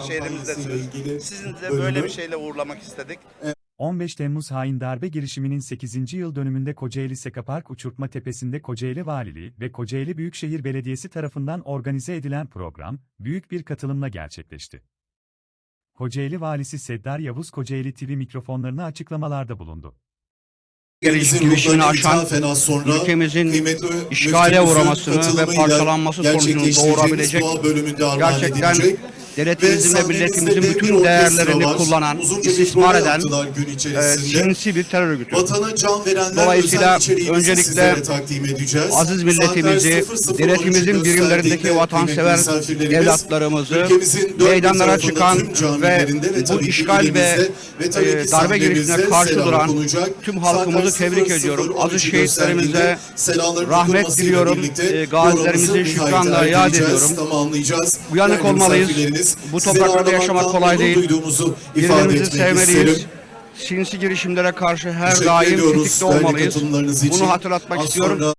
şehrimizde söz. Sizin de böyle bir şeyle uğurlamak istedik. 15 Temmuz hain darbe girişiminin 8. yıl dönümünde Kocaeli Sekapark Uçurtma Tepesi'nde Kocaeli Valiliği ve Kocaeli Büyükşehir Belediyesi tarafından organize edilen program, büyük bir katılımla gerçekleşti. Kocaeli Valisi Seddar Yavuz Kocaeli TV mikrofonlarına açıklamalarda bulundu. Ruhlarına aşan, sonra ülkemizin işgale uğramasını ve parçalanması sonucunu doğurabilecek, gerçekten edilecek. Devletimizin ve milletimizin bütün değerlerini var. kullanan, Uzunca istismar eden e, sinsi bir terör örgütü. Vatana can verenler Dolayısıyla öncelikle sizlere takdim edeceğiz. aziz milletimizi, Saatler 00.13 devletimizin birimlerindeki vatansever evlatlarımızı meydanlara çıkan ve bu işgal ve ve e, darbe girişimine karşı duran tüm halkımızı tebrik 00.13 ediyorum. Aziz şehitlerimize rahmet diliyorum. E, gazilerimizi şükranla yad ediyorum. Uyanık olmalıyız. Misafirleriniz, Bu topraklarda yaşamak kolay değil. etmek sevmeliyiz. isterim. Sinsi girişimlere karşı her Teşekkür daim tetikte olmalıyız. Bunu hatırlatmak Az istiyorum.